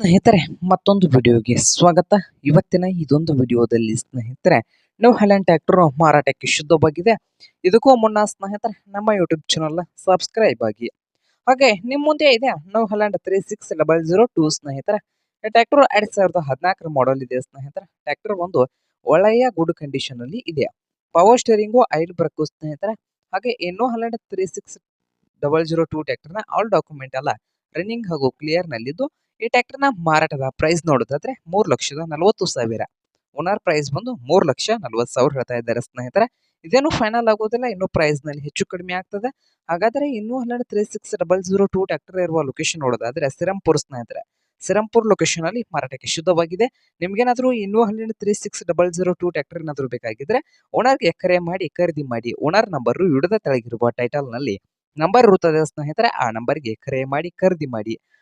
ಸ್ನೇಹಿತರೆ, ಮತ್ತೊಂದು ವಿಡಿಯೋಗೆ ಸ್ವಾಗತ. ಇವತ್ತಿನ ಇದೊಂದು ವಿಡಿಯೋದಲ್ಲಿ ಸ್ನೇಹಿತರೆ ನ್ಯೂ ಹೈಲ್ಯಾಂಡ್ ಟ್ಯಾಕ್ಟರ್ ಮಾರಾಟಕ್ಕೆ ಶುದ್ಧವಾಗಿದೆ. ಇದಕ್ಕೂ ಮುನ್ನ ಸ್ನೇಹಿತರೆ, ನಮ್ಮ ಯೂಟ್ಯೂಬ್ ಚಾನಲ್ ಸಬ್ಸ್ಕ್ರೈಬ್ ಆಗಿ. ಹಾಗೆ ನಿಮ್ಮ ಮುಂದೆ ಇದೆ new Holland three six double zero two ಸ್ನೇಹಿತರೆ. ಟ್ಯಾಕ್ಟರ್ ಎರಡ್ ಸಾವಿರದ ಹದಿನಾಲ್ಕರ ಮಾಡೆಲ್ ಇದೆ ಸ್ನೇಹಿತರೆ. ಟ್ಯಾಕ್ಟರ್ ಒಂದು ಒಳ್ಳೆಯ ಗುಡ್ ಕಂಡೀಷನ್ ಅಲ್ಲಿ ಇದೆ. ಪವರ್ ಸ್ಟೇರಿಂಗು ಐಲ್ ಬ್ರೇಕು ಸ್ನೇಹಿತರೆ. ಹಾಗೆ new Holland three six double zero two ಟ್ಯಾಕ್ಟರ್ನ all document ಎಲ್ಲ ರನ್ನಿಂಗ್ ಹಾಗೂ ಕ್ಲಿಯರ್ ನಲ್ಲಿದ್ದು ಈ ಟ್ರ್ಯಾಕ್ಟರ್ನ ಮಾರಾಟದ ಪ್ರೈಸ್ ನೋಡೋದಾದ್ರೆ ಮೂರು ಲಕ್ಷದ ನಲವತ್ತು ಸಾವಿರ. ಓನರ್ ಪ್ರೈಸ್ ಬಂದು ಮೂರು ಲಕ್ಷ ನಲವತ್ತು ಸಾವಿರ ಹೇಳ್ತಾ ಇದ್ದಾರೆ ಸ್ನೇಹಿತರೆ. ಇದೇನು ಫೈನಲ್ ಆಗೋದಿಲ್ಲ, ಇನ್ನು ಪ್ರೈಸ್ನಲ್ಲಿ ಹೆಚ್ಚು ಕಡಿಮೆ ಆಗ್ತದೆ. ಹಾಗಾದ್ರೆ ಇನ್ನೂ ಹನ್ನೆರಡು three six double zero two tractor ಇರುವ ಲೊಕೇಶನ್ ನೋಡೋದಾದ್ರೆ ಸಿರಂಪುರ್ ಸ್ನೇಹಿತರೆ. ಸಿರಂಪುರ್ ಲೊಕೇಶನ್ ಅಲ್ಲಿ ಮಾರಾಟಕ್ಕೆ ಶುದ್ಧವಾಗಿದೆ. ನಿಮ್ಗೇನಾದರೂ ಇನ್ನೂ ಹನ್ನೆರಡು three six double zero two tractor ಏನಾದರೂ ಬೇಕಾಗಿದ್ರೆ ಓನರ್ಗೆ ಕರೆ ಮಾಡಿ, ಖರೀದಿ ಮಾಡಿ ಓನರ್ ನಂಬರ್ ಹಿಡಿದ ತೆಳಗಿರುವ ಟೈಟಲ್ನಲ್ಲಿ ನಂಬರ್ ಇರುತ್ತದೆ ಸ್ನೇಹಿತರೆ. ಆ ನಂಬರ್ಗೆ ಕರೆ ಮಾಡಿ, ಖರೀದಿ ಮಾಡಿ.